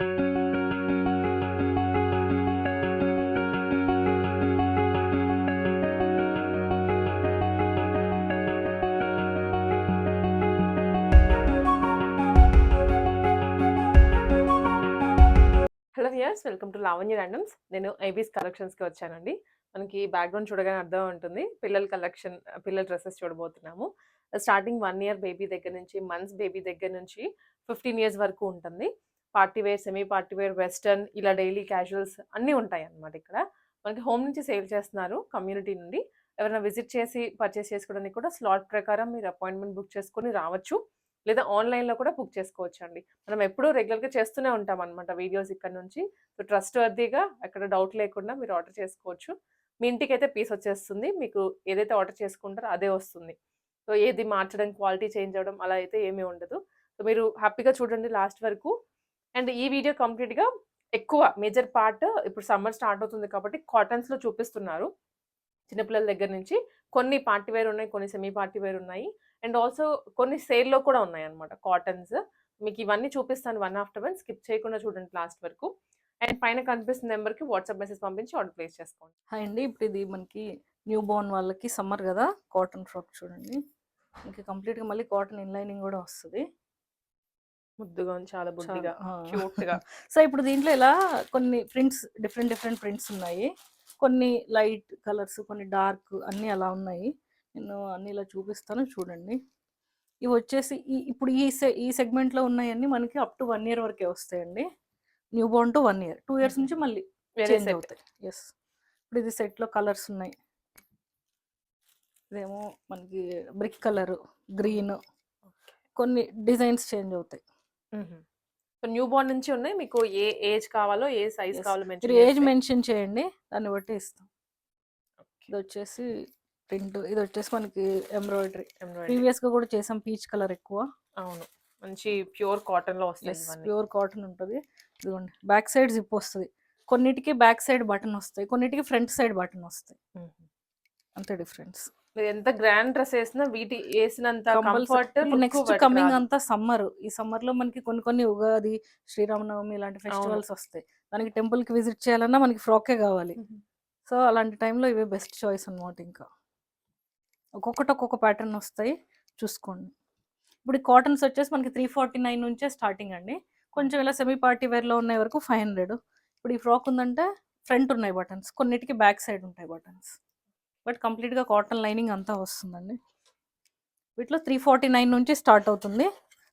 Hello viewers welcome to Lavanya randoms. నేను ఐబీస్ కలెక్షన్స్కి వచ్చానండి. మనకి బ్యాక్గ్రౌండ్ చూడగానే అర్థం ఉంటుంది. పిల్లల కలెక్షన్ పిల్లల డ్రెస్సెస్ చూడబోతున్నాము. స్టార్టింగ్ వన్ ఇయర్ బేబీ దగ్గర నుంచి మంత్స్ బేబీ దగ్గర నుంచి ఫిఫ్టీన్ ఇయర్స్ వరకు ఉంటుంది. Party wear semi party wear western ఇలా డైలీ క్యాజువల్స్ అన్నీ ఉంటాయి అన్నమాట ఇక్కడ. మనకి హోమ్ నుంచి సేల్ చేస్తున్నారు కమ్యూనిటీ నుండి. ఎవరైనా విజిట్ చేసి పర్చేస్ చేసుకోవడానికి కూడా స్లాట్ ప్రకారం మీరు అపాయింట్మెంట్ బుక్ చేసుకొని రావచ్చు. లేదా ఆన్లైన్లో కూడా బుక్ చేసుకోవచ్చు అండి మనం ఎప్పుడూ రెగ్యులర్గా చేస్తూనే ఉంటాం అనమాట వీడియోస్ ఇక్కడ నుంచి. సో ట్రస్ట్ వర్దీగా అక్కడ డౌట్ లేకుండా మీరు ఆర్డర్ చేసుకోవచ్చు. మీ ఇంటికి అయితే పీస్ వచ్చేస్తుంది. మీకు ఏదైతే ఆర్డర్ చేసుకుంటారో అదే వస్తుంది. సో ఏది మార్చడం క్వాలిటీ చేంజ్ అవ్వడం అలా అయితే ఏమీ ఉండదు. సో మీరు హ్యాపీగా చూడండి లాస్ట్ వరకు. అండ్ ఈ వీడియో కంప్లీట్గా ఎక్కువ మేజర్ పార్ట్ ఇప్పుడు సమ్మర్ స్టార్ట్ అవుతుంది కాబట్టి కాటన్స్లో చూపిస్తున్నారు. చిన్నపిల్లల దగ్గర నుంచి కొన్ని పార్టీ వేర్ ఉన్నాయి కొన్ని సెమీ పార్టీ వేర్ ఉన్నాయి. అండ్ ఆల్సో కొన్ని సేల్లో కూడా ఉన్నాయి అనమాట కాటన్స్. మీకు ఇవన్నీ చూపిస్తాను వన్ ఆఫ్టర్ వన్. స్కిప్ చేయకుండా చూడండి లాస్ట్ వరకు. అండ్ పైన కనిపిస్తున్న నెంబర్కి వాట్సాప్ మెసేజ్ పంపించి ఆర్డర్ ప్లేస్ చేసుకోండి. హాయ్ అండి. ఇప్పుడు ఇది మనకి న్యూ బోర్న్ వాళ్ళకి సమ్మర్ కదా కాటన్ ఫ్రాక్ చూడండి. ఇంకా కంప్లీట్గా మళ్ళీ కాటన్ ఇన్లైనింగ్ కూడా వస్తుంది. ముద్దుగా ఉంది, చాలా బుద్ధిగా ఆ. క్యూట్గా. సో ఇప్పుడు దీంట్లో ఇలా కొన్ని ప్రింట్స్ డిఫరెంట్ డిఫరెంట్ ప్రింట్స్ ఉన్నాయి. కొన్ని లైట్ కలర్స్ కొన్ని డార్క్ అన్నీ అలా ఉన్నాయి. నేను అన్ని ఇలా చూపిస్తాను చూడండి. ఇవి వచ్చేసి ఈ ఇప్పుడు ఈ సె ఈ segment లో ఉన్నాయన్నీ మనకి అప్ టు వన్ ఇయర్ వరకే వస్తాయండి. New born to one year. Two years. నుంచి మళ్ళీ వేరే అవుతాయి. ఎస్ ఇప్పుడు ఇది సెట్లో కలర్స్ ఉన్నాయి. ఇదేమో మనకి బ్రిక్ కలర్ గ్రీన్. కొన్ని డిజైన్స్ చేంజ్ అవుతాయి. న్యూ బార్న్ నుంచి ఉన్నాయి. మీకు ఏ ఏజ్ కావాలో ఏ సైజ్. కావాలో మీరు ఏజ్ మెన్షన్ చేయండి. దాన్ని బట్టి ఇస్తాం. ఇది వచ్చేసి ప్రింట్ ఇది వచ్చేసి మనకి ఎంబ్రాయిడరీ. ప్రీవియస్గా కూడా చేసాం పీచ్ కలర్ ఎక్కువ. అవును. మంచి ప్యూర్ కాటన్లో వస్తాయి ఇవన్నీ. ప్యూర్ కాటన్ ఉంటుంది. ఇదిగోండి. బ్యాక్ సైడ్ జిప్ వస్తుంది. కొన్నిటికి బ్యాక్ సైడ్ బటన్ వస్తాయి. కొన్నిటికి ఫ్రంట్ సైడ్ బటన్ వస్తాయి. అంతే డిఫరెన్స్. మీరు ఎంత గ్రాండ్ డ్రెస్ వేసినా వీటి వేసినంత కంఫర్ట్ నెక్స్ట్ కమింగ్ అంతా సమ్మర్ ఈ సమ్మర్లో మనకి కొన్ని కొన్ని ఉగాది శ్రీరామనవమి ఇలాంటి ఫెస్టివల్స్ వస్తాయి. దానికి టెంపుల్కి విజిట్ చేయాలన్నా మనకి ఫ్రాకే కావాలి. సో అలాంటి టైంలో ఇవే బెస్ట్ చాయిస్ అన్నమాట ఇంకా. ఒక్కొక్కటి ఒక్కొక్క ప్యాటర్న్ వస్తాయి. చూసుకోండి. ఇప్పుడు కాటన్స్ వచ్చేసి మనకి త్రీ ఫార్టీ నైన్ నుంచే స్టార్టింగ్ అండి. కొంచెం ఇలా సెమీ పార్టీ వేర్లో ఉన్నాయి వరకు ఫైవ్ హండ్రెడ్ ఇప్పుడు ఈ ఫ్రాక్ ఉందంటే ఫ్రంట్ ఉన్నాయి బటన్స్ కొన్నిటికి బ్యాక్ సైడ్ ఉంటాయి బటన్స్ బట్ కంప్లీట్గా కాటన్ లైనింగ్ అంతా వస్తుందండి. వీటిలో త్రీ ఫార్టీ నైన్ నుంచి స్టార్ట్ అవుతుంది.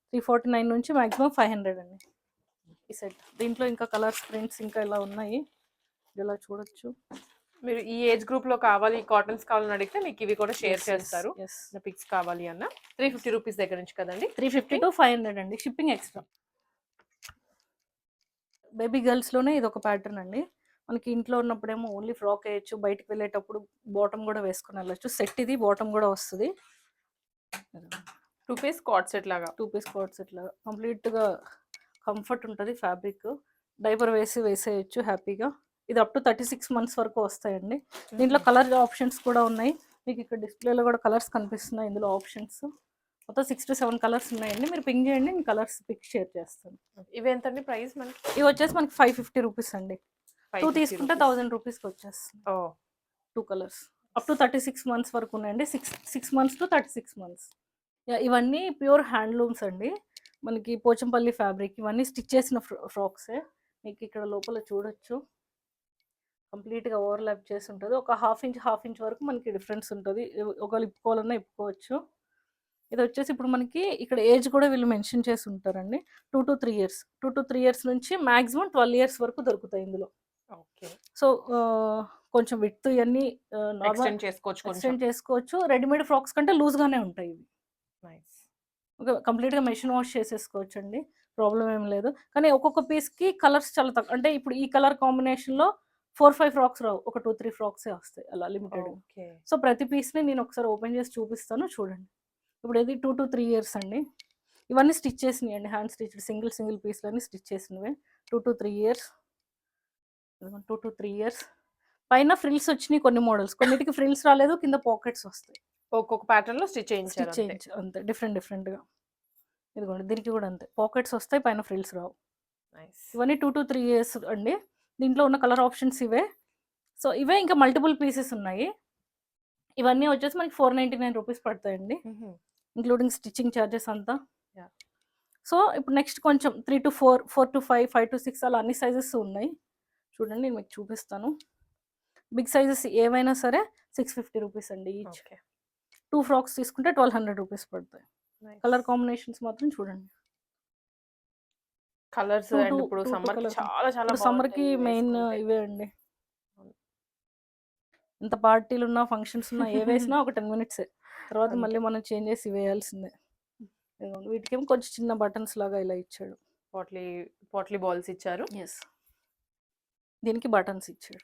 త్రీ ఫార్టీ నైన్ నుంచి మ్యాక్సిమం ఫైవ్ హండ్రెడ్ అండి. ఈ సెట్. దీంట్లో ఇంకా కలర్స్ ప్రింట్స్ ఇంకా ఇలా ఉన్నాయి. ఇలా చూడొచ్చు. మీరు ఈ ఏజ్ గ్రూప్లో కావాలి కాటన్స్ కావాలని అడిగితే మీకు ఇవి కూడా షేర్ చేస్తారు. పిక్స్ కావాలి అన్న. త్రీ ఫిఫ్టీ రూపీస్ దగ్గర నుంచి కదండి. Three fifty to five hundred అండి. Shipping extra. బేబీ గర్ల్స్లోనే ఇది ఒక ప్యాటర్న్ అండి. మనకి ఇంట్లో ఉన్నప్పుడేమో ఓన్లీ ఫ్రాక్ వేయచ్చు బయటికి వెళ్ళేటప్పుడు బాటమ్ కూడా వేసుకుని వెళ్ళచ్చు. సెట్ ఇది బాటమ్ కూడా వస్తుంది. టూ పీస్ కాట్ సెట్ లాగా. టూ పీస్ కోట్స్ ఇట్లా కంప్లీట్గా కంఫర్ట్ ఉంటుంది ఫ్యాబ్రిక్. డైపర్ వేసి వేసేయచ్చు హ్యాపీగా. ఇది up to thirty six months వరకు వస్తాయండి. దీంట్లో కలర్ ఆప్షన్స్ కూడా ఉన్నాయి. మీకు ఇక్కడ డిస్ప్లేలో కూడా కలర్స్ కనిపిస్తున్నాయి ఇందులో ఆప్షన్స్. మొత్తం సిక్స్ టు సెవెన్ కలర్స్ ఉన్నాయండి. మీరు పింక్ చేయండి నేను కలర్స్ పిక్ షేర్ చేస్తాను. ఇవి ఎంతండి ప్రైస్ మనకి? ఇవి వచ్చేసి మనకి ఫైవ్ ఫిఫ్టీ రూపీస్ అండి. టూ 550 తీసుకుంటే. థౌజండ్ రూపీస్కి వచ్చేస్తుంది ఓ. Two colours up to thirty six months వరకు ఉన్నాయండి. Six six months to thirty six months ఇవన్నీ ప్యూర్ హ్యాండ్లూమ్స్ అండి. మనకి పోచంపల్లి ఫ్యాబ్రిక్ ఇవన్నీ స్టిచ్ చేసిన ఫ్రాక్సే. మీకు ఇక్కడ లోపల చూడొచ్చు. కంప్లీట్గా ఓవర్లాప్ చేసి ఉంటుంది. ఒక హాఫ్ ఇంచ్ హాఫ్ ఇంచ్ వరకు మనకి డిఫరెన్స్ ఉంటుంది. ఒకవేళ ఇప్పుకోవాలన్నా ఇప్పుకోవచ్చు. ఇది వచ్చేసి ఇప్పుడు మనకి ఇక్కడ ఏజ్ కూడా వీళ్ళు మెన్షన్ చేసి ఉంటారండి. Two to three years two to three years నుంచి మాక్సిమం ట్వెల్వ్ ఇయర్స్ వరకు దొరుకుతాయి ఇందులో. సో కొంచెం విత్ ఇవన్నీ నార్మల్ ఎక్స్టెండ్ చేసుకోవచ్చు ఎక్స్టెండ్ చేసుకోవచ్చు. రెడీమేడ్ ఫ్రాక్స్ కంటే లూజ్గానే ఉంటాయి ఇవి. నైస్. ఓకే కంప్లీట్గా మెషిన్ వాష్ చేసేసుకోవచ్చు అండి ప్రాబ్లం ఏం లేదు. కానీ ఒక్కొక్క పీస్కి కలర్స్ చాలా తక్కువ అంటే ఇప్పుడు ఈ కలర్ కాంబినేషన్లో ఫోర్ ఫైవ్ ఫ్రాక్స్ రావు. ఒక టూ త్రీ ఫ్రాక్సే వస్తాయి అలా లిమిటెడ్ సో ప్రతి పీస్ని నేను ఒకసారి ఓపెన్ చేసి చూపిస్తాను చూడండి. ఇప్పుడు ఇది టూ టు త్రీ ఇయర్స్ అండి. ఇవన్నీ స్టిచ్ చేసినాయి అండి హ్యాండ్ స్టిచ్ సింగిల్ సింగిల్ పీస్లన్నీ స్టిచ్ చేసినవి. Two to three years. Two to three years. పైన ఫ్రిల్స్ వచ్చినాయి కొన్ని మోడల్స్. కొన్నిటికి ఫ్రిల్స్ రాలేదు కింద పాకెట్స్ వస్తాయి. ఒక్కొక్క ప్యాటర్న్లో స్టిచ్ చేయించారు అంతే. అంతే. డిఫరెంట్ డిఫరెంట్గా ఇదిగోండి దీనికి కూడా అంతే. పాకెట్స్ వస్తాయి పైన ఫ్రిల్స్ రావు. ఇవన్నీ టూ టు త్రీ ఇయర్స్ అండి. దీంట్లో ఉన్న కలర్ ఆప్షన్స్ ఇవే. సో ఇవే ఇంకా మల్టిపుల్ పీసెస్ ఉన్నాయి. ఇవన్నీ వచ్చేసి మనకి ఫోర్ నైంటీ నైన్ రూపీస్ పడతాయండి. ఇంక్లూడింగ్ స్టిచ్చింగ్ ఛార్జెస్ అంతా. సో ఇప్పుడు నెక్స్ట్ కొంచెం three to four four to five five to six అలా అన్ని సైజెస్ ఉన్నాయి. చూడండి నేను మీకు చూపిస్తాను. బిగ్ సైజెస్ ఏవైనా సరే సిక్స్ ఫిఫ్టీ రూపీస్ అండి ఈచ్. టూ ఫ్రాక్స్ తీసుకుంటే ట్వెల్వ్ హండ్రెడ్ రూపీస్ పడతాయి. కలర్ కాంబినేషన్స్ మాత్రం చూడండి. కలర్స్ ఇప్పుడు సమ్మర్. చాలా చాలా సమ్మర్కి మెయిన్. ఇవే అండి. ఎంత పార్టీలు ఉన్నా ఫంక్షన్స్ ఉన్నా ఏ వేసినా ఒక టెన్ మినిట్స్. తర్వాత. మళ్ళీ మనం చేంజ్ చేసి వేయాల్సిందే. వీటికేమో కొంచెం చిన్న బటన్స్ లాగా ఇలా ఇచ్చాడు. పోట్లీ పోట్లీ బాల్స్ ఇచ్చారు. ఎస్ దీనికి బటన్స్ ఇచ్చాడు.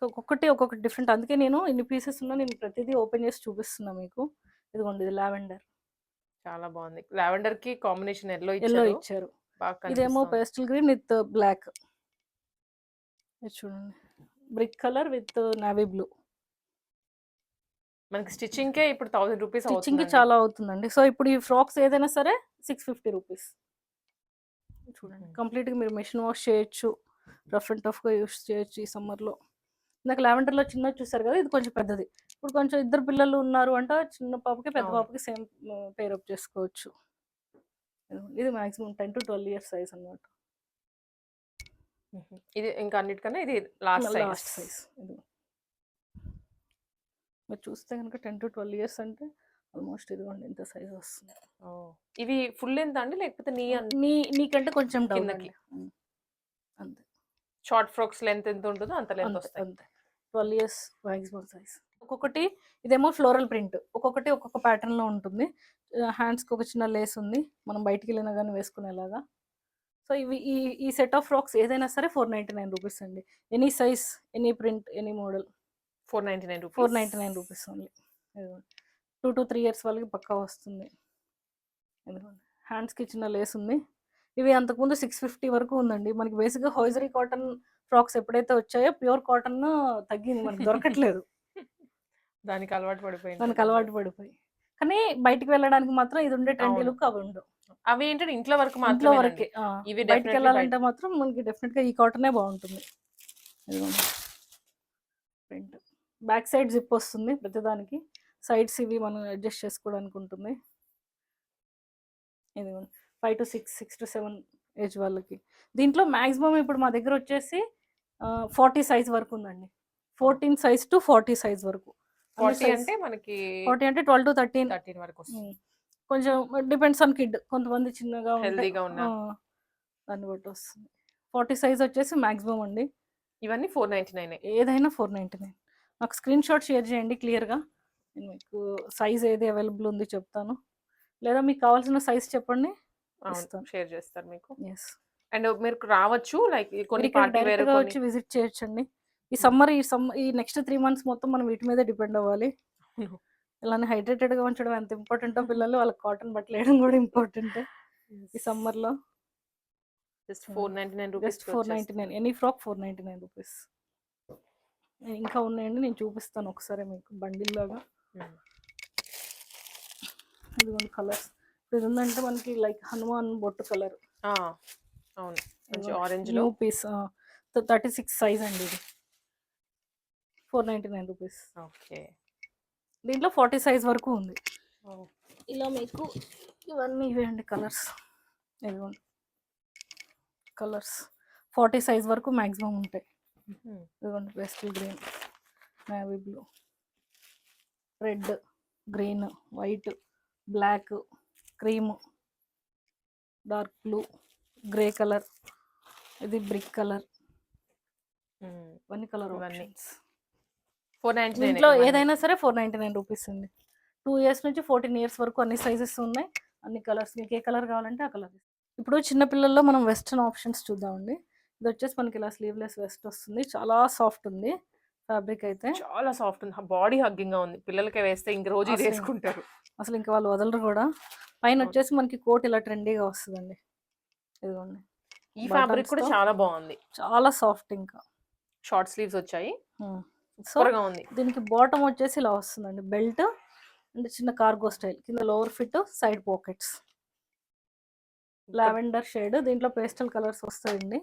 సో ఒక్కొక్కటి ఒక్కొక్క డిఫరెంట్. అందుకే నేను ఇన్ని పీసెస్ ఉన్నా నేను ప్రతిదీ ఓపెన్ చేసి చూపిస్తున్నా మీకు. ఇదిగోండి ఇది లావెండర్. చాలా బాగుంది. లావెండర్కి కాంబినేషన్ ఎల్లో ఎల్లో ఇచ్చారు. ఇదేమో. Pastel green with black. చూడండి. Brick colour with navy blue. మనకి స్టిచ్చింగ్ కే ఇప్పుడు థౌసండ్ రూపీస్ స్టిచ్చింగ్ చాలా అవుతుందండి. సో ఇప్పుడు ఈ ఫ్రాక్స్ ఏదైనా సరే సిక్స్ ఫిఫ్టీ రూపీస్. చూడండి. Mhm. కంప్లీట్గా మీరు మెషిన్ వాష్ చేయొచ్చు. రఫ్ అండ్ టఫ్గా యూస్ చేయొచ్చు ఈ సమ్మర్లో ఇందాక లావెండర్లో చిన్న చూసారు కదా ఇది కొంచెం పెద్దది. ఇప్పుడు కొంచెం ఇద్దరు పిల్లలు ఉన్నారు అంటే చిన్న పాపకి పెద్ద. పాపకి సేమ్ పేర్ అప్ చేసుకోవచ్చు. ఇది maximum ten to twelve years size అన్నమాట. ఇది ఇంకా అన్నిటికన్నా ఇది లాస్ట్ లాస్ట్ సైజ్ ఇది. మీరు చూస్తే కనుక టెన్ టు ట్వెల్వ్ ఇయర్స్ అంటే ఆల్మోస్ట్ ఇదిగోండి ఇంత సైజ్ వస్తుంది. ఇవి ఫుల్ ఎంత అండి లేకపోతే నీ నీ నీకంటే కొంచెం డౌన్ కిందకి. అంతే. షార్ట్ ఫ్రాక్స్ లెంత్ ఎంత ఉంటుందో అంత లెంత్ అంతే వస్తాయి. అంతే. Twelve years maximum size. ఒక్కొక్కటి ఇదేమో ఫ్లోరల్ ప్రింట్. ఒక్కొక్కటి ఒక్కొక్క pattern లో ఉంటుంది. హ్యాండ్స్కి ఒక చిన్న లేస్ ఉంది. మనం బయటికి వెళ్ళినా కానీ వేసుకునేలాగా. సో ఇవి ఈ ఈ సెట్ ఆఫ్ ఫ్రాక్స్ ఏదైనా సరే ఫోర్ నైంటీ నైన్ రూపీస్ అండి. Any size any print any model four ninety nine rupees four ninety nine rupees only two to three years వాళ్ళకి పక్కా వస్తుంది. హ్యాండ్స్కి చిన్న లేస్ ఉంది. ఇవి అంతకుముందు సిక్స్ ఫిఫ్టీ వరకు ఉందండి. మనకి బేసిక్గా హోజరీ కాటన్ ఫ్రాక్స్ ఎప్పుడైతే వచ్చాయో ప్యూర్ కాటన్ తగ్గింది. మనకి దొరకట్లేదు. దానికి అలవాటు పడిపోయింది. దానికి అలవాటు పడిపోయి. కానీ బయటికి వెళ్ళడానికి మాత్రం ఇది ఉండే ట్రెండీ. లుక్ అవి ఉండవు. అవి ఏంటంటే ఇంట్లో వరకు ఇంట్లో మాత్రమే వరకే ఇవి బయటికి వెళ్ళాలంటే మాత్రం మనకి డెఫినెట్గా ఈ కాటనే బాగుంటుంది. ఇదిగోండి. ప్రింట్. బ్యాక్ సైడ్ జిప్ వస్తుంది ప్రతిదానికి. సైడ్స్ ఇవి మనం అడ్జస్ట్ చేసుకోవడానికి ఉంటుంది. ఇదిగోండి. Five to six six to seven age వాళ్ళకి. దీంట్లో మాక్సిమం ఇప్పుడు మా దగ్గర వచ్చేసి ఫార్టీ సైజ్ వరకు ఉందండి. Fourteen size to forty size వరకు. ఫార్టీ అంటే మనకి ఫార్టీ అంటే ట్వెల్వ్ టు థర్టీన్. థర్టీన్ వరకు కొంచెం డిపెండ్స్ ఆన్ కిడ్. కొంతమంది చిన్నగా హెల్దీగా ఉన్న. దాన్ని బట్టి వస్తుంది. ఫార్టీ సైజ్ వచ్చేసి మాక్సిమం అండి. ఇవన్నీ ఫోర్ నైన్టీ నైన్. ఏదైనా ఫోర్ నైంటీ నైన్. నాకు స్క్రీన్ షాట్ షేర్ చేయండి క్లియర్గా. నేను మీకు సైజ్ ఏది అవైలబుల్ ఉంది చెప్తాను. లేదా మీకు కావాల్సిన సైజ్ చెప్పండి. షేర్ చేస్తారు మీకు. ఎస్ అండ్ మీరు రావచ్చు లైక్ కొన్ని పార్టీ వేర్ వచ్చి విజిట్ చేయొచ్చండి. ఈ సమ్మర్ ఈ సమ్మర్ ఈ నెక్స్ట్ త్రీ మంత్స్ మొత్తం మనం వీటి మీద డిపెండ్ అవ్వాలి. ఇలానే హైడ్రేటెడ్గా ఉంచడం ఎంత ఇంపార్టెంటో పిల్లలు? వాళ్ళకి కాటన్ బట్టలు వేయడం కూడా ఇంపార్టెంట్ ఈ సమ్మర్లో just four ninety nine rupees four ninety nine any frock four ninety nine rupees ఇంకా ఉన్నాయండి నేను చూపిస్తాను ఒకసారి మీకు బండిల్ లాగా ఇదిగోండి కలర్స్ ఇది ఉందంటే మనకి లైక్ హనుమాన్ బొట్టు కలర్. అవును. మంచి ఆరెంజ్లో. పీస్ థర్టీ సిక్స్ సైజ్ అండి ఇది. Four ninety nine rupees okay. దీంట్లో ఫార్టీ సైజ్ వరకు ఉంది. ఇలా మీకు ఇవన్నీ ఇవే అండి కలర్స్ ఇదిగోండి. కలర్స్ ఫార్టీ సైజ్ వరకు మ్యాక్సిమం ఉంటాయి. ఇదిగోండి pastel green navy blue red green white black cream. Dark blue grey colour. ఇది బ్రిక్ కలర్. ఇవన్నీ కలర్ ఇవన్నీ. ఫోర్ నైన్టీ నైన్ దీంట్లో ఏదైనా సరే ఫోర్ నైంటీ నైన్ రూపీస్ అండి. టూ ఇయర్స్ నుంచి ఫోర్టీన్ ఇయర్స్ వరకు అన్ని సైజెస్ ఉన్నాయి. అన్ని కలర్స్ మీకు ఏ కలర్ కావాలంటే ఆ కలర్ ఇప్పుడు చిన్న పిల్లల్లో మనం వెస్ట్రన్ ఆప్షన్స్ చూద్దామండి. ఇది వచ్చేసి మనకి ఇలా స్లీవ్లెస్ వెస్ట్ వస్తుంది. చాలా సాఫ్ట్ ఉంది ఫ్యాబ్రిక్ అయితే. చాలా సాఫ్ట్ ఉంది. బాడీ హగ్గింగ్గా ఉంది. పిల్లలకి వేస్తే ఇంక రోజు వేసుకుంటారు. అసలు ఇంకా వాళ్ళు వదలరు కూడా. పైన. వచ్చేసి మనకి కోట్ ఇలా ట్రెండీగా వస్తుందండి. ఇదిగోండి. ఈ ఫ్యాబ్రిక్ కూడా. చాలా బాగుంది. చాలా సాఫ్ట్ ఇంకా. షార్ట్ స్లీవ్స్ వచ్చాయి. Hmm. సో సూపర్గా ఉంది. దీనికి బాటమ్ వచ్చేసి ఇలా వస్తుందండి. బెల్ట్ అండ్ చిన్న కార్గో స్టైల్ కింద lower fit side pockets. Lavender shade దీంట్లో పేస్టల్ కలర్స్ వస్తాయండి.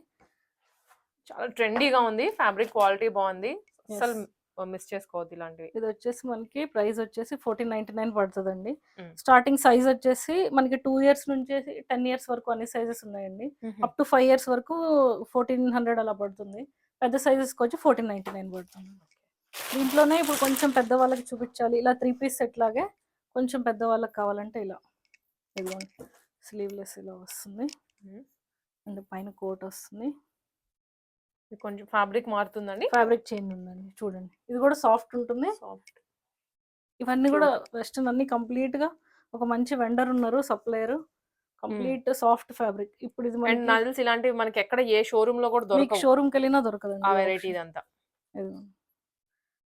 చాలా ట్రెండీగా ఉంది. ఫ్యాబ్రిక్ క్వాలిటీ బాగుంది. అసలు. మిస్ చేసుకోవద్దు ఇలాంటివి. ఇది వచ్చేసి మనకి ప్రైస్ వచ్చేసి ఫోర్టీన్ నైన్టీ నైన్ పడుతుందండి. స్టార్టింగ్ సైజ్ వచ్చేసి మనకి టూ ఇయర్స్ నుంచి టెన్ ఇయర్స్ వరకు అన్ని సైజెస్ ఉన్నాయండి. అప్ టు ఫైవ్ ఇయర్స్ వరకు ఫోర్టీన్ హండ్రెడ్ అలా పడుతుంది. పెద్ద సైజెస్కి వచ్చి ఫోర్టీన్ నైన్టీ నైన్ పడుతుంది. దీంట్లోనే ఇప్పుడు కొంచెం పెద్ద వాళ్ళకి చూపించాలి. ఇలా త్రీ పీస్ సెట్ లాగే కొంచెం పెద్ద వాళ్ళకి కావాలంటే ఇలా ఇదిగోండి. స్లీవ్లెస్ ఇలా వస్తుంది. అండ్ పైన కోట్ వస్తుంది. ఇది కొంచెం ఫ్యాబ్రిక్ మారుతుందండి. ఫ్యాబ్రిక్ చేంజ్ ఉందండి. చూడండి. ఇది కూడా సాఫ్ట్ ఉంటుంది. సాఫ్ట్ ఇవన్నీ కూడా వెస్టర్న్ అన్ని కంప్లీట్గా ఒక మంచి వెండర్ ఉన్నారు సప్లయర్ కంప్లీట్ సాఫ్ట్ ఫ్యాబ్రిక్ ఇప్పుడు ఇది అండ్ నల్స్ ఇలాంటివి మనకి ఎక్కడ ఏ షోరూమ్లో కూడా మీకు దొరకవు. షోరూమ్కి వెళ్ళినా దొరకదండి ఆ వెరైటీ ఇదంతా.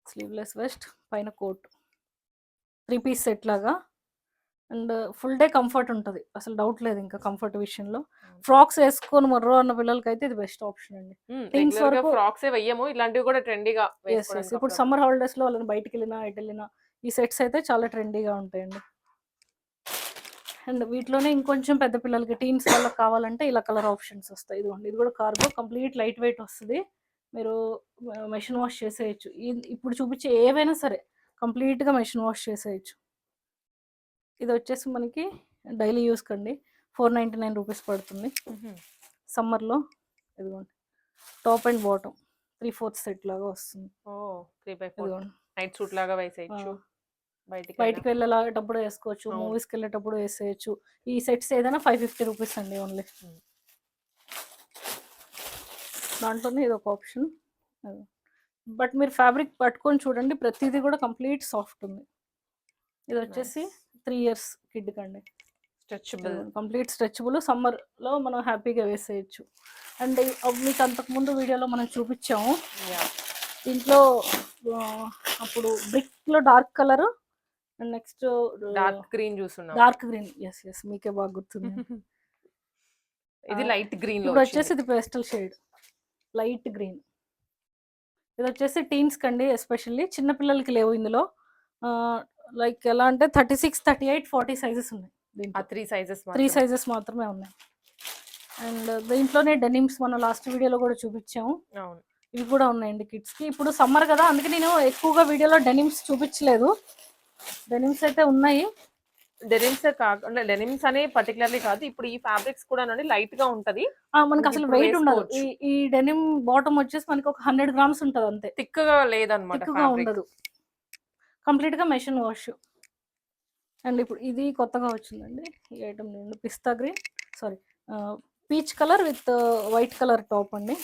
స్లీవ్లెస్ వెస్ట్ పైన కోట్ త్రీ పీస్ సెట్ లాగా. అండ్ ఫుల్ డే కంఫర్ట్ ఉంటుంది. అసలు డౌట్ లేదు ఇంకా కంఫర్ట్ విషయంలో. ఫ్రాక్స్ వేసుకొని మర్రో అన్న పిల్లలకి అయితే ఇది బెస్ట్ ఆప్షన్ అండి. వరకు- ఫ్రాక్స్ ఏ వెయ్యము ఇలాంటివి కూడా ట్రెండీగా ఇప్పుడు సమ్మర్ హాలిడేస్లో వాళ్ళని బయటికి వెళ్ళినా ఎటు వెళ్ళినా ఈ సెట్స్ అయితే చాలా ట్రెండీగా ఉంటాయండి. అండ్ వీటిలోనే ఇంకొంచెం పెద్ద పిల్లలకి టీన్స్ వాళ్ళకి కావాలంటే ఇలా కలర్ ఆప్షన్స్ వస్తాయి. ఇదిగోండి ఇది కూడా కార్గో కంప్లీట్ లైట్ వెయిట్ వస్తుంది. మీరు మెషిన్ వాష్ చేసేయచ్చు. ఇప్పుడు చూపించే ఏవైనా సరే కంప్లీట్గా మెషిన్ వాష్ చేసేయచ్చు. ఇది వచ్చేసి మనకి డైలీ యూస్ కండి. ఫోర్ నైంటీ నైన్ రూపీస్ పడుతుంది. సమ్మర్లో ఇదిగోండి. Top and bottom three fourth set లాగా వస్తుంది. ఓ త్రీ బై ఫోర్. ఇదిగోండి. నైట్ సూట్ లాగా వేసేయచ్చు. బయటికి బయటికి వెళ్ళేటప్పుడు వేసుకోవచ్చు. మూవీస్కి వెళ్ళేటప్పుడు వేసేయచ్చు. ఈ సెట్స్ ఏదైనా ఫైవ్ ఫిఫ్టీ రూపీస్ అండి ఓన్లీ. దాంట్లోనే ఇది ఒక ఆప్షన్ బట్ మీరు ఫ్యాబ్రిక్ పట్టుకొని చూడండి. ప్రతిదీ కూడా కంప్లీట్ సాఫ్ట్ ఉంది. ఇది వచ్చేసి త్రీ ఇయర్స్ కిడ్ కండి. Stretchable complete stretchable. సమ్మర్లో మనం హ్యాపీగా వేసేయచ్చు. అండ్ మీకు అంతకుముందు వీడియోలో మనం చూపించాము. దీంట్లో అప్పుడు బ్రిక్లో dark colour and next dark green చూస్తున్నాం. Dark green. ఎస్ ఎస్ మీకే బాగా గుర్తుంది. ఇది లైట్ గ్రీన్ ఇప్పుడు వచ్చేసి ఇది పేస్టల్ షేడ్. Light green. ఇది వచ్చేసి టీన్స్ కండి ఎస్పెషల్లీ చిన్న పిల్లలకి లేవు ఇందులో. లైక్ ఎలా అంటే thirty six thirty eight forty sizes ఉన్నాయి ఆ త్రీ సైజెస్ త్రీ సైజెస్ మాత్రమే ఉన్నాయి. అండ్ దీంట్లోనే డెనిమ్స్ మనం లాస్ట్ వీడియోలో కూడా చూపించాము. అవును. ఇవి కూడా ఉన్నాయండి kids కి ఇప్పుడు సమ్మర్ కదా అందుకే నేను ఎక్కువగా వీడియోలో డెనిమ్స్ చూపించలేదు. డెనిమ్స్ అయితే ఉన్నాయి. డెనిమ్స్ కాకుండా డెనిమ్స్ అనే పర్టికులర్లీ కాదు ఇప్పుడు ఈ ఫ్యాబ్రిక్స్ కూడా లైట్గా ఉంటది. మనకి అసలు వెయిట్ ఉండదు. ఈ డెనిమ్ బాటమ్ వచ్చేసి మనకి ఒక హండ్రెడ్ గ్రామ్స్ ఉంటుంది అంతే. థిక్గా లేదనమాట ఎక్కువగా ఉండదు. కంప్లీట్గా మెషిన్ వాష్. అండ్ ఇప్పుడు ఇది కొత్తగా వచ్చిందండి. ఈ ఐటమ్ నుండి పిస్తా green. Sorry peach colour with white colour top అండి.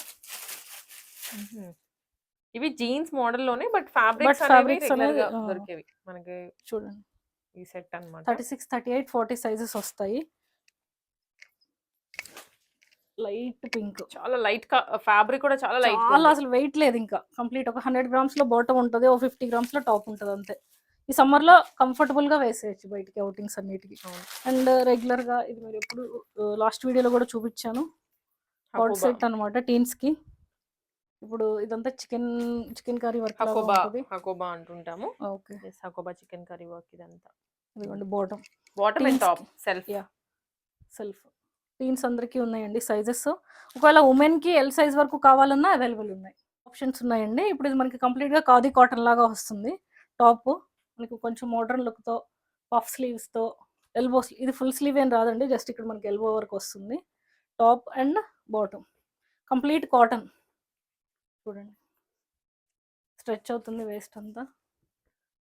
ఇవి జీన్స్ మోడల్లోనే బట్ ఫ్యాబ్రిక్స్ ఆ. దొరికేవి. మనకి చూడండి. ఈ సెట్ అన్నమాట. Thirty six thirty eight forty sizes వస్తాయి. Light pink. చాలా లైట్ ఫ్యాబ్రిక్ కూడా చాలా లైట్ చాలా అసలు వెయిట్ లేదు ఇంకా. కంప్లీట్ ఒక హండ్రెడ్ గ్రామ్స్లో బాటమ్ ఉంటుంది ఓ ఫిఫ్టీ గ్రామ్స్లో టాప్ ఉంటుంది అంతే. ఈ సమ్మర్లో కంఫర్టబుల్గా వేసేయచ్చు బయటికి అవుటింగ్స్ అన్నిటికి. అండ్ రెగ్యులర్గా ఇది మీరు ఎప్పుడు లాస్ట్ వీడియోలో కూడా చూపించాను. హాట్ సెట్ అనమాట టీన్స్కి ఇప్పుడు ఇదంతా చికెన్ చికెన్ కర్రీ వర్క్ హకోబా హకోబా అంటుంటాము. Okay. Hakoba chikankari work ఇదంతా. ఇదిగోండి bottom. Bottom and top self. Yeah. Self. Teens అందరికీ ఉన్నాయండి సైజెస్. ఒకవేళ ఉమెన్కి ఎల్ సైజ్ వరకు కావాలన్నా అవైలబుల్ ఉన్నాయి. ఆప్షన్స్ ఉన్నాయండి. ఇప్పుడు ఇది మనకి కంప్లీట్గా కాది కాటన్ లాగా వస్తుంది. టాప్ మనకు కొంచెం మోడర్న్ లుక్తో పఫ్ స్లీవ్స్తో ఎల్బో ఇది ఫుల్ స్లీవ్ ఏం రాదండి. జస్ట్ ఇక్కడ మనకి ఎల్బో వరకు వస్తుంది. Top and bottom. Complete cotton. చూడండి. స్ట్రెచ్ అవుతుంది వేస్ట్ అంతా.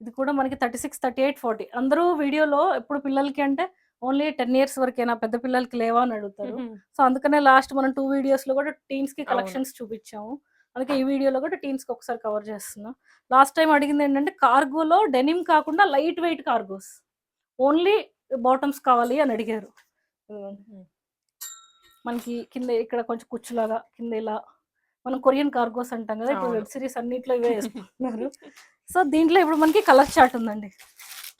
ఇది కూడా మనకి thirty six thirty eight forty. అందరూ వీడియోలో ఎప్పుడు పిల్లలకి అంటే ఓన్లీ టెన్ ఇయర్స్ వరకేనా పెద్ద పిల్లలకి లేవా అని అడుగుతారు. సో అందుకనే లాస్ట్ మనం టూ వీడియోస్లో కూడా టీన్స్కి. కలెక్షన్స్ చూపించాము. అందుకే ఈ వీడియోలో కూడా టీన్స్కి ఒకసారి కవర్ చేస్తున్నా. లాస్ట్ టైం అడిగింది ఏంటంటే కార్గోలో డెనిమ్ కాకుండా light weight cargos only bottoms కావాలి అని అడిగారు. మనకి కింద ఇక్కడ కొంచెం కుచ్చులాగా కింద ఇలా మనం కొరియన్ కార్గోస్ అంటాం కదా ఇప్పుడు. వెబ్ సిరీస్ అన్నిట్లో ఇవే వేసుకుంటున్నారు. సో దీంట్లో ఇప్పుడు మనకి కలర్ చార్ట్ ఉందండి.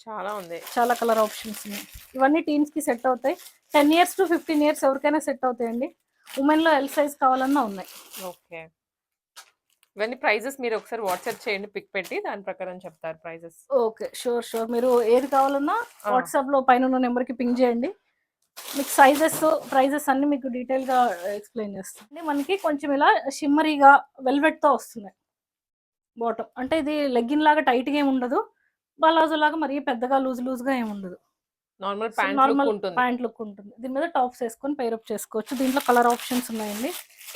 చాలా ఉంది. చాలా కలర్ ఆప్షన్స్ ఉన్నాయి. ఇవన్నీ టీన్స్కి సెట్ అవుతాయి. Ten years to fifteen years ఎవరికైనా సెట్ అవుతాయండి. ఉమెన్లో ఎల్ సైజ్ కావాలన్నా ఉన్నాయి. ఓకే. ఇవన్నీ ప్రైజెస్ మీరు ఒకసారి వాట్సాప్ చేయండి పిక్ పెట్టి దాని ప్రకారం చెప్తారు ప్రైజెస్ ఓకే షూర్ షూర్ మీరు ఏది కావాలన్నా. వాట్సాప్లో పైన ఉన్న నెంబర్కి పింగ్ చేయండి. మీకు సైజెస్ ప్రైజెస్ అన్ని మీకు డీటెయిల్గా ఎక్స్ప్లెయిన్ చేస్తాను మనకి కొంచెం ఇలా షిమ్మరీగా వెల్వెట్తో వస్తున్నాయి. బాటమ్ అంటే ఇది లెగ్గిన్ లాగా టైట్గా ఉండదు. బలాజో లాగా మరీ పెద్దగా లూజ్ లూజ్గా ఏమి ఉండదు నార్మల్ ప్యాంట్ నార్మల్ ఉంటుంది. ప్యాంట్ లుక్ ఉంటుంది. దీని మీద టాప్స్ వేసుకొని పేరప్ చేసుకోవచ్చు. దీంట్లో కలర్ ఆప్షన్స్ ఉన్నాయండి.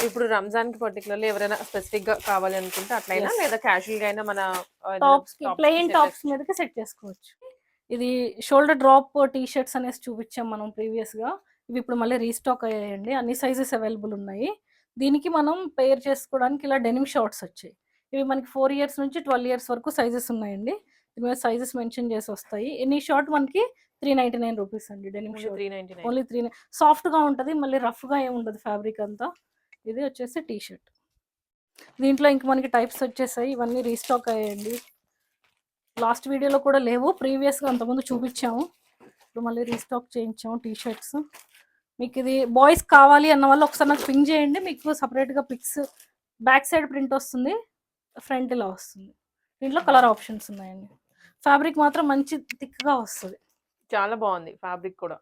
ఇప్పుడు రంజాన్కి పర్టికులర్లీ ఎవరైనా స్పెసిఫిక్గా కావాలి అనుకుంటే అట్లయినా Yes. లేదా క్యాజువల్గా అయినా మన టాప్స్కి ప్లెయిన్ టాప్స్ మీదకి సెట్ చేసుకోవచ్చు. ఇది షోల్డర్ డ్రాప్ టీ షర్ట్స్ అనేసి చూపించాం మనం ప్రీవియస్గా. ఇవి ఇప్పుడు మళ్ళీ రీస్టాక్ అయ్యాయండి. అన్ని సైజెస్ అవైలబుల్ ఉన్నాయి. దీనికి మనం పేర్ చేసుకోవడానికి ఇలా డెనిమ్ షార్ట్స్ వచ్చాయి. ఇవి మనకి ఫోర్ ఇయర్స్ నుంచి ట్వెల్వ్ ఇయర్స్ వరకు సైజెస్ ఉన్నాయండి. దీని మీద సైజెస్ మెన్షన్ చేసి వస్తాయి. ఎనీ షార్ట్ మనకి త్రీ నైన్టీ నైన్ రూపీస్ అండి. Denim short three ninety nine only three సాఫ్ట్గా ఉంటది మళ్ళీ రఫ్గా ఏమి ఉండదు ఫ్యాబ్రిక్ అంతా. ఇది వచ్చేసి టీ షర్ట్ దీంట్లో ఇంక మనకి టైప్స్ వచ్చేసాయి. ఇవన్నీ రీస్టాక్ అయ్యాయండి. లాస్ట్ వీడియోలో కూడా లేవు. ప్రీవియస్గా అంతకుముందు చూపించాము. ఇప్పుడు మళ్ళీ రీస్టాక్ చేయించాము టీ షర్ట్స్ మీకు ఇది బాయ్స్ కావాలి అన్న వాళ్ళు ఒకసారి నాకు పింక్ చేయండి. మీకు separate గా పిక్స్ బ్యాక్ సైడ్ ప్రింట్ వస్తుంది ఫ్రంట్ ఇలా వస్తుంది. దీంట్లో కలర్ ఆప్షన్స్ ఉన్నాయండి. ఫ్యాబ్రిక్ మాత్రం మంచి thick గా వస్తుంది. చాలా బాగుంది ఫ్యాబ్రిక్ కూడా.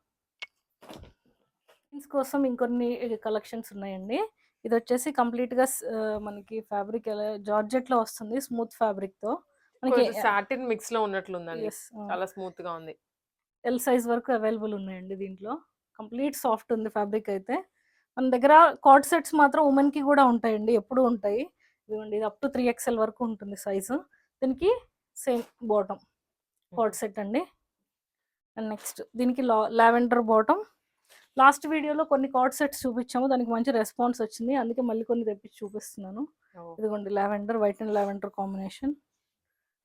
జీన్స్ కోసం ఇంకొన్ని కలెక్షన్స్ ఉన్నాయండి. ఇది వచ్చేసి కంప్లీట్గా స్- ఆ, మనకి ఫ్యాబ్రిక్ ఎలా జార్జెట్లో వస్తుంది స్మూత్ ఫ్యాబ్రిక్తో మనకి సాటిన్ మిక్స్లో ఉన్నట్లుందండి చాలా స్మూత్గా ఉంది. ఎల్ సైజ్ వరకు అవైలబుల్ ఉన్నాయండి దీంట్లో. కంప్లీట్ సాఫ్ట్ ఉంది ఫ్యాబ్రిక్ అయితే. మన దగ్గర కార్డ్ సెట్స్ మాత్రం ఉమెన్కి కూడా ఉంటాయండి ఎప్పుడు ఉంటాయి. ఇదిగోండి ఇది అప్ టు త్రీ ఎక్స్ఎల్ వరకు ఉంటుంది సైజు దీనికి సేమ్ బాటమ్ కార్డ్ సెట్ అండి. అండ్ నెక్స్ట్ దీనికి లావెండర్ బాటమ్. లాస్ట్ వీడియోలో కొన్ని కార్డ్ సెట్స్ చూపించాము. దానికి మంచి రెస్పాన్స్ వచ్చింది. అందుకే మళ్ళీ కొన్ని తెప్పించి చూపిస్తున్నాను. ఇదిగోండి lavender white and lavender combination.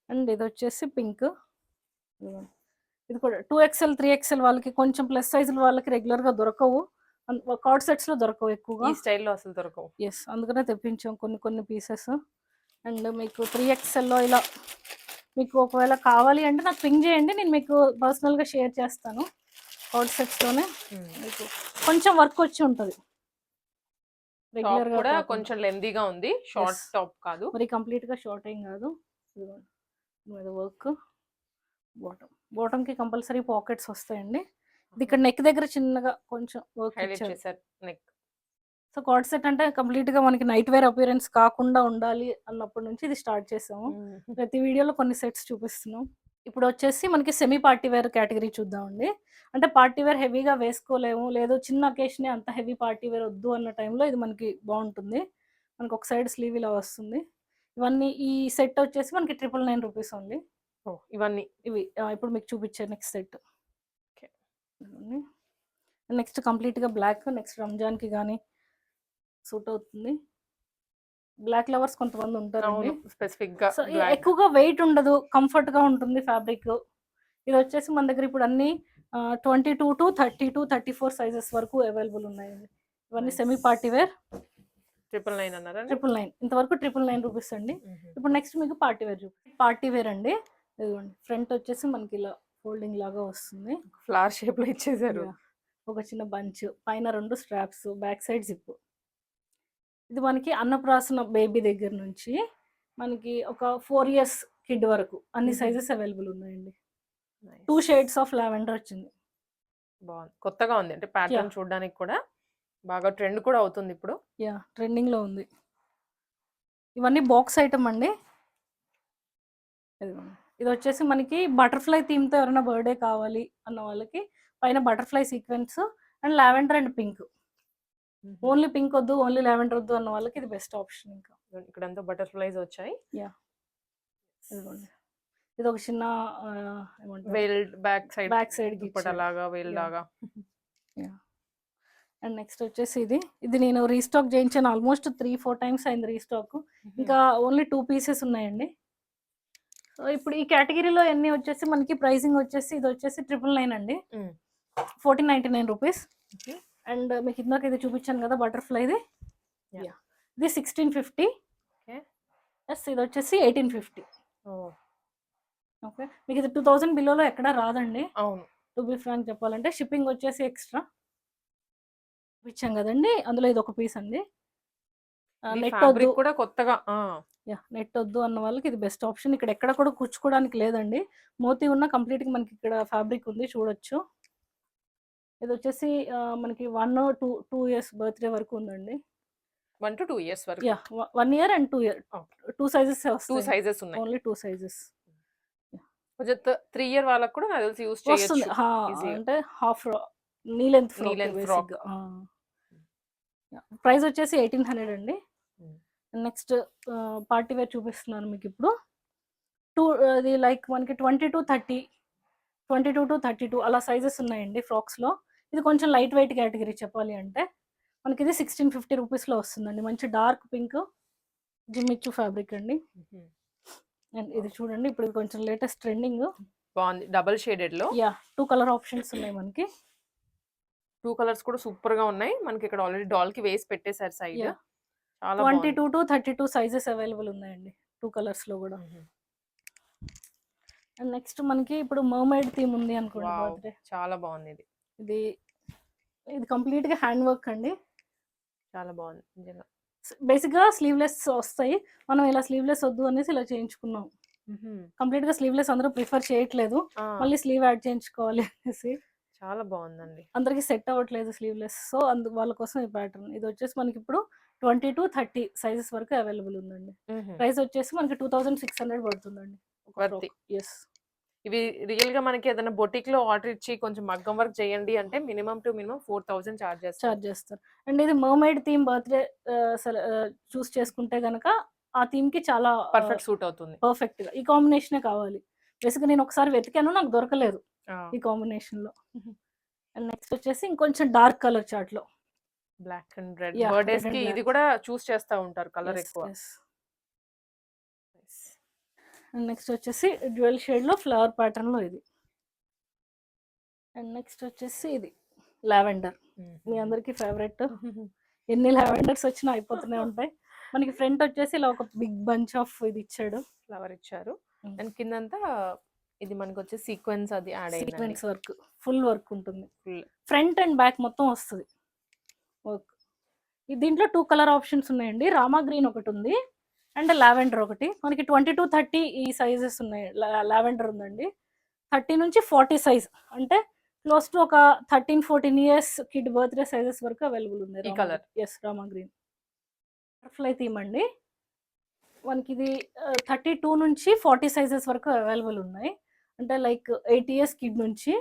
And ఇది వచ్చేసి పింక్. ఇది కూడా టూ ఎక్స్ఎల్ త్రీ ఎక్స్ఎల్ వాళ్ళకి కొంచెం ప్లస్ సైజుల వాళ్ళకి రెగ్యులర్గా దొరకవు. కార్డ్ సెట్స్లో దొరకవు ఎక్కువగా. ఈ స్టైల్లో అసలు దొరకవు. ఎస్ అందుకనే తెప్పించాం కొన్ని కొన్ని పీసెస్. అండ్ మీకు త్రీ ఎక్స్ఎల్లో ఇలా మీకు ఒకవేళ కావాలి అంటే నాకు పింక్ చేయండి నేను మీకు పర్సనల్గా షేర్ చేస్తాను. కార్డ్ సెట్స్లోనే మీకు కొంచెం వర్క్ వచ్చి ఉంటుంది. టాప్ రెగ్యులర్గా కూడా కొంచెం లెందీగా ఉంది. షార్ట్. టాప్ కాదు. మరి కంప్లీట్గా షార్ట్ ఏం కాదు. వర్క్ బాటమ్ బాటమ్కి కంపల్సరీ పాకెట్స్ వస్తాయండి. ఇది ఇక్కడ నెక్ దగ్గర చిన్నగా కొంచెం వర్క్ చేశారు నెక్ సో కార్డ్ సెట్ అంటే కంప్లీట్గా మనకి నైట్ వేర్ అపియరెన్స్ కాకుండా ఉండాలి అన్నప్పటి నుంచి ఇది స్టార్ట్ చేసాము. ప్రతి వీడియోలో కొన్ని సెట్స్ చూపిస్తున్నాం. ఇప్పుడు వచ్చేసి మనకి సెమీ పార్టీ వేర్ కేటగిరీ చూద్దామండి. అంటే పార్టీ వేర్ హెవీగా వేసుకోలేము. లేదు చిన్న అకేషన్ అంత హెవీ పార్టీ వేర్ వద్దు అన్న టైంలో ఇది మనకి బాగుంటుంది. మనకి ఒక సైడ్ స్లీవ్ ఇలా వస్తుంది. ఇవన్నీ ఈ సెట్ వచ్చేసి మనకి ట్రిపుల్ నైన్ రూపీస్ ఓన్లీ ఇవన్నీ. ఇవి ఇప్పుడు మీకు చూపించే నెక్స్ట్ సెట్. Okay. నెక్స్ట్ కంప్లీట్గా బ్లాక్ నెక్స్ట్ రంజాన్కి కానీ సూట్ అవుతుంది బ్లాక్ లవర్స్ కొంతమంది అవును. స్పెసిఫిక్గా. ఎక్కువగా వెయిట్ ఉండదు కంఫర్ట్గా ఉంటుంది ఫ్యాబ్రిక్ ఇది వచ్చేసి మన దగ్గర ఇప్పుడు అన్ని twenty two to thirty two thirty four sizes వరకు అవైలబుల్ ఉన్నాయండి. ఇవన్నీ. Semi party wear triple nine అన్నారా ట్రిపుల్ నైన్ ఇంతవరకు ట్రిపుల్ నైన్ రూపీస్ అండి. ఇప్పుడు నెక్స్ట్ మీకు పార్టీ వేర్ చూపి పార్టీ వేర్ అండి. ఇదిగోండి. ఫ్రంట్ వచ్చేసి మనకి ఇలా ఫోల్డింగ్ లాగా వస్తుంది. ఫ్లవర్ షేప్లో ఇచ్చేసారు. ఒక చిన్న బంచ్. పైన రెండు స్ట్రాప్స్ బ్యాక్ సైడ్ జిప్ ఇది మనకి అన్నప్రాసన బేబీ దగ్గర నుంచి మనకి ఒక ఫోర్ ఇయర్స్ కిడ్ వరకు అన్ని. సైజెస్ అవైలబుల్ ఉన్నాయండి. టూ షేడ్స్ ఆఫ్ లావెండర్ వచ్చింది. బాగుంది. కొత్తగా ఉంది. అంటే ప్యాటర్న్ చూడడానికి కూడా బాగా ట్రెండ్ కూడా అవుతుంది ఇప్పుడు. యా ట్రెండింగ్లో ఉంది. ఇవన్నీ బాక్స్ ఐటమ్ అండి. ఇది వచ్చేసి మనకి బటర్ఫ్లై థీమ్తో ఎవరైనా బర్త్డే కావాలి అన్న వాళ్ళకి పైన butterfly sequence and lavender and pink only pink వద్దు ఓన్లీ లావెండర్ వద్దు అన్న వాళ్ళకి ఇది బెస్ట్ ఆప్షన్ ఇంకా. ఇక్కడంతా బటర్ఫ్లైస్ వచ్చాయి. ఇదిగోండి. ఇది ఒక చిన్న veil back side back side dupatta. లాగా వేల్ Yeah. లాగా. అండ్ నెక్స్ట్ వచ్చేసి ఇది. ఇది నేను రీస్టాక్ చేయించాను ఆల్మోస్ట్ త్రీ ఫోర్ టైమ్స్ అయింది రీస్టాక్ ఇంకా ఓన్లీ టూ పీసెస్ ఉన్నాయండి. సో ఇప్పుడు ఈ కేటగిరీలో ఎన్ని వచ్చేసి మనకి ప్రైసింగ్ వచ్చేసి ఇది వచ్చేసి ట్రిపుల్ నైన్ అండి. Fourteen ninety nine rupees. And మీకు ఇందాక ఇది చూపించాను కదా బటర్ఫ్లైది. ఇది? Sixteen fifty. ఎస్ ఇది వచ్చేసి ఎయిటీన్ ఫిఫ్టీ ఓకే మీకు ఇది టూ థౌజండ్ బిలోలో ఎక్కడా రాదండి. అవును. టు బి ఫ్రాంక్ చెప్పాలంటే షిప్పింగ్ వచ్చేసి ఎక్స్ట్రా ఇచ్చాం కదండి. అందులో ఇది ఒక పీస్ అండి. నెట్ వద్దు. ఫ్యాబ్రిక్ కూడా కొత్తగా నెట్ వద్దు అన్న వాళ్ళకి ఇది బెస్ట్ ఆప్షన్ ఇక్కడ ఎక్కడ కూడా కూర్చుకోవడానికి లేదండి. మోతీ ఉన్న కంప్లీట్గా మనకి ఇక్కడ ఫ్యాబ్రిక్ ఉంది చూడొచ్చు. ఇది వచ్చేసి మనకి one two two years birthday వరకు ఉందండి. వన్ టు టూ ఇయర్స్ వరకు? Yeah one year and two year. Two sizes two sizes ఉన్నాయి. Only two sizes three year వాళ్ళకి కూడా నాకు తెలిసి యూస్ వస్తుంది. అంటే half knee length Knee length frock. Price వచ్చేసి ఎయిటీన్ హండ్రెడ్ అండి. నెక్స్ట్ పార్టీ వేర్ చూపిస్తున్నాను మీకు ఇప్పుడు. టూ అది లైక్ మనకి twenty to thirty twenty two to thirty two అలా సైజెస్ ఉన్నాయండి ఫ్రాక్స్లో ఇది కొంచెం లైట్ వెయిట్ కేటగిరీ చెప్పాలి అంటే మనకి ఇది సిక్స్టీన్ ఫిఫ్టీ రూపీస్లో వస్తుందండి. మంచి dark pink Jimmy Choo fabric అండి. అండ్ ఇది చూడండి ఇప్పుడు ఇది కొంచెం లేటెస్ట్ ట్రెండింగ్. బాగుంది. డబల్ షేడెడ్లో యా టూ కలర్ ఆప్షన్స్ ఉన్నాయి మనకి. టూ కలర్స్ కూడా సూపర్గా ఉన్నాయి. మనకి ఇక్కడ ఆల్రెడీ డాల్కి వేసి పెట్టేశారు. చాలా twenty two to thirty two sizes available ఉన్నాయండి టూ కలర్స్లో కూడా. అండ్ నెక్స్ట్ మనకి ఇప్పుడు మర్మైడ్ థీమ్ ఉంది అనుకోండి. బర్త్డే. చాలా బాగుంది ఇది. ఇది ఇది కంప్లీట్గా హ్యాండ్ వర్క్ అండి. చాలా బాగుంది నిజంగా. బేసిక్గా స్లీవ్లెస్ వస్తాయి. మనం ఇలా స్లీవ్లెస్ వద్దు అనేసి ఇలా చేయించుకున్నాం. కంప్లీట్గా స్లీవ్లెస్ అందరూ ప్రిఫర్ చేయట్లేదు. మళ్ళీ స్లీవ్ యాడ్ చేయించుకోవాలి అనేసి. చాలా బాగుందండి. అందరికి సెట్ అవ్వట్లేదు స్లీవ్లెస్. సో అందు వాళ్ళ కోసం ఈ ప్యాటర్న్. ఇది వచ్చేసి మనకి ఇప్పుడు ట్వంటీ టు థర్టీ సైజెస్ వరకు అవైలబుల్ ఉందండి. ప్రైస్ వచ్చేసి మనకి టూ థౌసండ్ సిక్స్ హండ్రెడ్ పడుతుందండి. ఎస్ ఇవి రియల్గా మనకి ఏదైనా బొటిక్లో ఆర్డర్ ఇచ్చి కొంచెం మగ్గం వర్క్ చేయండి అంటే minimum to minimum four thousand charge చేస్తారు. చార్జ్ చేస్తారు. అండ్ ఇది మర్మైడ్ థీమ్ బర్త్డే చూస్ చేసుకుంటే గనక ఆ థీమ్కి చాలా పర్ఫెక్ట్ సూట్ అవుతుంది. పర్ఫెక్ట్గా. ఈ కాంబినేషనే కావాలి? బేసిక్ నేను ఒకసారి వెతికాను నాకు దొరకలేదు ఈ కాంబినేషన్లో. అండ్ నెక్స్ట్ వచ్చేసి ఇంకొంచెం డార్క్ కలర్ చార్ట్లో. బ్లాక్ అండ్ రెడ్ బర్త్డేస్కి ఇది. కూడా చూస్ చేస్తా ఉంటారు కలర్ ఎక్కువ. అండ్ నెక్స్ట్ వచ్చేసి డ్యూయల్ షేడ్లో ఫ్లవర్ ప్యాటర్న్లో ఇది. అండ్ నెక్స్ట్ వచ్చేసి ఇది లావెండర్. మీ అందరికి ఫేవరెట్ ఎన్ని లావెండర్స్ వచ్చినా అయిపోతూనే ఉంటాయి. మనకి ఫ్రంట్ వచ్చేసి ఇలా ఒక బిగ్ బంచ్ ఆఫ్ ఇది ఇచ్చాడు. ఫ్లవర్ ఇచ్చారు. అండ్ కిందంతా ఇది మనకి వచ్చే సీక్వెన్స్ అది యాడ్ అయింది సీక్వెన్స్ వర్క్ ఫుల్ వర్క్ ఉంటుంది. ఫ్రంట్ అండ్ బ్యాక్ మొత్తం వస్తుంది. వర్క్ దీంట్లో టూ కలర్ ఆప్షన్స్ ఉన్నాయండి. రామా గ్రీన్ ఒకటి ఉంది. అండ్ లావెండర్ ఒకటి. మనకి ట్వంటీ టు థర్టీ ఈ సైజెస్ ఉన్నాయి. లావెండర్ ఉందండి. థర్టీ నుంచి ఫార్టీ సైజ్. అంటే క్లోజ్ టు ఒక thirteen fourteen years kid birthday sizes వరకు అవైలబుల్ ఉంది. ఈ colour. Yes rama green. Butterfly theme అండి. మనకి ఇది థర్టీ టూ నుంచి ఫార్టీ సైజెస్ వరకు అవైలబుల్ ఉన్నాయి. అంటే లైక్ ఎయిట్ ఇయర్స్ కిడ్ నుంచి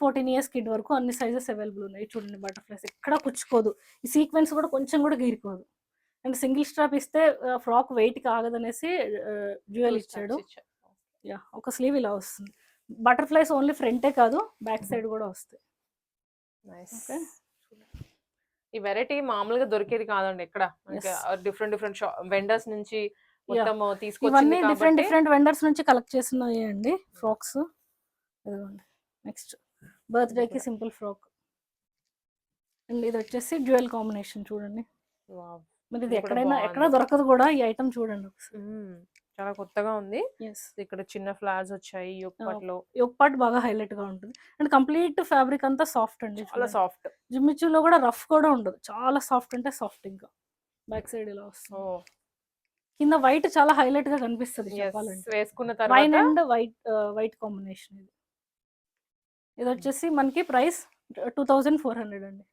ఫోర్టీన్ ఇయర్స్ కిడ్ వరకు అన్ని సైజెస్ అవైలబుల్ ఉన్నాయి. చూడండి బటర్ఫ్లైస్ ఎక్కడ కుచ్చుకోదు. ఈ సీక్వెన్స్ కూడా కొంచెం కూడా గీరుకోదు అండ్ సింగిల్ స్ట్రాప్ ఇస్తే ఫ్రాక్ వెయిట్ కాగదనేసి జ్యువెల్ ఇచ్చాడు. యా ఒక స్లీవ్ ఇలా వస్తుంది. బటర్ఫ్లైస్ ఓన్లీ ఫ్రంటే కాదు బ్యాక్ సైడ్ కూడా వస్తాయి. ఈ వెరైటీ మామూలుగా దొరికేది కాదండి Yes. డిఫరెంట్ డిఫరెంట్ వెండర్స్ నుంచి మొత్తం ఇవన్నీ తీసుకొచ్చింది డిఫరెంట్ డిఫరెంట్ వెండర్స్ నుంచి కలెక్ట్ చేసినవి అండి ఫ్రాక్స్. ఇదిగోండి. నెక్స్ట్ బర్త్డేకి సింపుల్ ఫ్రాక్. అండ్ ఇది వచ్చేసి డ్యూయల్ కాంబినేషన్ చూడండి. Wow. మరి ఇది ఇది కూడా ఎక్కడైనా ఎక్కడ. దొరకదు కూడా ఈ ఐటమ్ చూడండి. చాలా కొత్తగా ఉంది. ఎస్ ఇక్కడ చిన్న ఫ్లాస్ వచ్చాయి పార్ట్ బాగా హైలైట్గా ఉంటుంది. అండ్ కంప్లీట్ ఫ్యాబ్రిక్ అంతా సాఫ్ట్ అండి చాలా సాఫ్ట్. జిమ్మిచ్చులో కూడా రఫ్ కూడా ఉండదు. చాలా సాఫ్ట్ అంటే సాఫ్ట్ ఇంకా. బ్యాక్ సైడ్ ఇలా వస్తుంది. కింద వైట్ చాలా హైలైట్గా కనిపిస్తుంది వేసుకున్న వైన్ తర్వాత అండ్ వైట్ వైట్ కాంబినేషన్ ఇది. ఇది వచ్చేసి మనకి price two thousand four hundred అండి.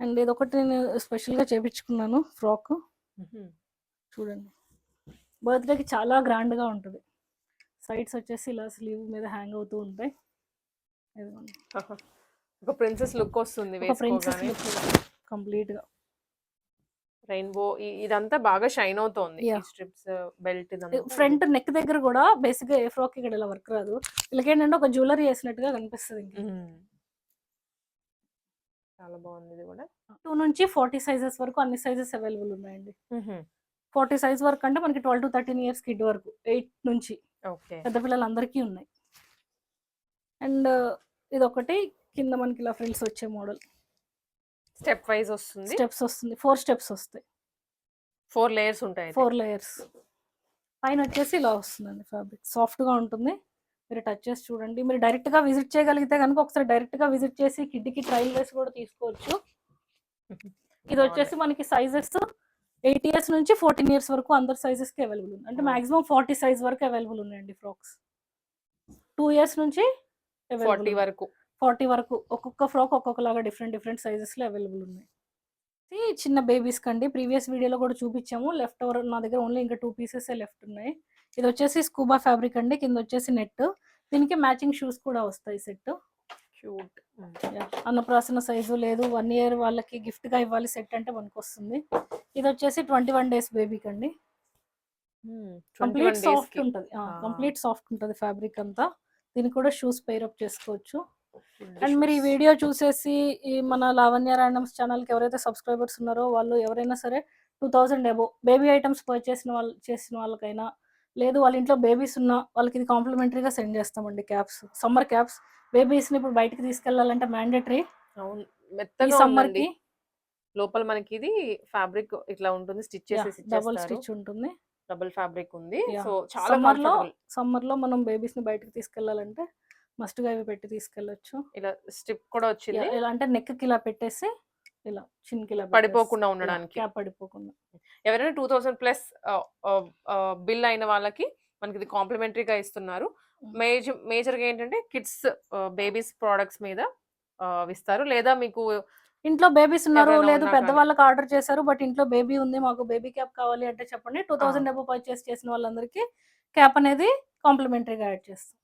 అండ్ ఇది ఒకటి నేను స్పెషల్గా చేపించుకున్నాను ఫ్రాక్. చూడండి. బర్త్డేకి చాలా గ్రాండ్గా ఉంటుంది. సైడ్స్ వచ్చేసి ఇలా స్లీవ్ మీద హ్యాంగ్ అవుతూ ఉంటాయి. ఒక ప్రిన్సెస్ లుక్ వస్తుంది ప్రిన్సెస్ కంప్లీట్గా. రెయిన్బో ఇదంతా బాగా షైన్ అవుతోంది. స్ట్రిప్స్ బెల్ట్ ఫ్రంట్ నెక్ దగ్గర కూడా బేసిక్గా ఏ ఫ్రాక్ ఇక్కడ ఇలా వర్క్ రాదు. వీళ్ళకి ఏంటంటే ఒక జ్యువెలరీ వేసినట్టుగా కనిపిస్తుంది. చాలా బాగుంది ఇది కూడా. టూ నుంచి ఫార్టీ సైజెస్ వరకు అన్ని సైజెస్ అవైలబుల్ ఉన్నాయండి. ఫార్టీ సైజ్ వరకు అంటే మనకి twelve to thirteen years kid వరకు ఎయిట్ నుంచి. ఓకే. పెద్ద పిల్లలందరికీ ఉన్నాయి. అండ్ ఇది ఒకటి కింద మనకి ఇలా ఫ్రిల్స్ వచ్చే మోడల్. స్టెప్ వైజ్ వస్తుంది? స్టెప్స్ వస్తుంది. ఫోర్ స్టెప్స్ వస్తాయి. ఫోర్ లేయర్స్ ఉంటాయి ఫోర్ లేయర్స్ పైన వచ్చేసి ఇలా వస్తుందండి ఫ్యాబ్రిక్ సాఫ్ట్గా ఉంటుంది. మీరు టచ్ చేసి చూడండి. మీరు డైరెక్ట్గా విజిట్ చేయగలిగితే కనుక ఒకసారి డైరెక్ట్గా విజిట్ చేసి కిడ్కి ట్రయల్ వేసి కూడా తీసుకోవచ్చు. ఇది వచ్చేసి మనకి సైజెస్ ఎయిట్ ఇయర్స్ నుంచి ఫోర్టీన్ ఇయర్స్ వరకు అందరు సైజెస్కి అవైలబుల్ ఉంది. అంటే. మాక్సిమం ఫార్టీ సైజ్ వరకు అవైలబుల్ ఉన్నాయండి ఫ్రాక్స్ టూ ఇయర్స్ నుంచి ఫార్టీ వరకు. ఫార్టీ వరకు ఒక్కొక్క ఫ్రాక్ ఒక్కొక్కలాగా డిఫరెంట్ డిఫరెంట్ సైజెస్లో అవైలబుల్ ఉన్నాయి. చిన్న బేబీస్ కండి. ప్రీవియస్ వీడియోలో కూడా చూపించాము. లెఫ్ట్ ఓవర్ నా దగ్గర ఓన్లీ ఇంకా టూ పీసెస్ లెఫ్ట్ ఉన్నాయి. ఇది వచ్చేసి స్కూబా ఫ్యాబ్రిక్ అండి. కింద వచ్చేసి నెట్ దీనికి మ్యాచింగ్ షూస్ కూడా వస్తాయి సెట్ క్యూట్. అన్నప్రాసన సైజు లేదు. వన్ ఇయర్ వాళ్ళకి gift గా ఇవ్వాలి సెట్ అంటే మనకు వస్తుంది ఇది వచ్చేసి ట్వంటీ వన్ డేస్ బేబీకి అండి. కంప్లీట్ సాఫ్ట్ ఉంటుంది. కంప్లీట్ సాఫ్ట్ ఉంటుంది ఫ్యాబ్రిక్ అంతా. దీనికి కూడా షూస్ పేరప్ చేసుకోవచ్చు. అండ్ మీరు ఈ వీడియో చూసేసి ఈ మన లావణ్య ర్యాండమ్స్ ఛానల్కి ఎవరైతే సబ్స్క్రైబర్స్ ఉన్నారో వాళ్ళు ఎవరైనా సరే two thousand above baby items purchase వాళ్ళు చేసిన వాళ్ళకైనా లేదు వాళ్ళ ఇంట్లో బేబీస్ ఉన్న వాళ్ళకి ఇది కాంప్లిమెంటరీగా సెండ్ చేస్తామండి క్యాప్స్ సమ్మర్ క్యాప్స్ బేబీస్ని ఇప్పుడు బయటకు తీసుకెళ్ళాలంటే మ్యాండేటరీ అవును. మెత్తగా సమ్మర్ ఉందండి. కి లోపల మనకి ఇది ఫ్యాబ్రిక్ ఇట్లా ఉంటుంది స్టిచ్ చేసి డబుల్ స్టిచ్ ఉంటుంది. డబుల్ ఫ్యాబ్రిక్ ఉంది. సో చాలా సమ్మర్లో. సమ్మర్లో మనం బేబీస్ని బయటకు తీసుకెళ్ళాలంటే మస్ట్గా ఇవి పెట్టి తీసుకెళ్ళొచ్చు. ఇలా స్టిప్ కూడా వచ్చింది. ఇలా అంటే నెక్కి ఇలా పెట్టేసి ఇలా చిన్కి ఇలా పడిపోకుండా ఉండడానికి. పడిపోకుండా ఎవరైనా టూ థౌసండ్ ప్లస్ బిల్ అయిన వాళ్ళకి మనకి ఇది కాంప్లిమెంటరీగా ఇస్తున్నారు. మేజర్ మేజర్గా ఏంటంటే కిడ్స్ బేబీస్ ప్రోడక్ట్స్ మీద ఇస్తారు లేదా మీకు ఇంట్లో బేబీస్ ఉన్నారు లేదు పెద్దవాళ్ళకి ఆర్డర్ చేశారు బట్ ఇంట్లో బేబీ ఉంది మాకు బేబీ క్యాప్ కావాలి అంటే చెప్పండి టూ థౌసండ్. డబ్బు పర్చేస్ చేసిన వాళ్ళందరికీ క్యాప్ అనేది కాంప్లిమెంటరీగా యాడ్ చేస్తాం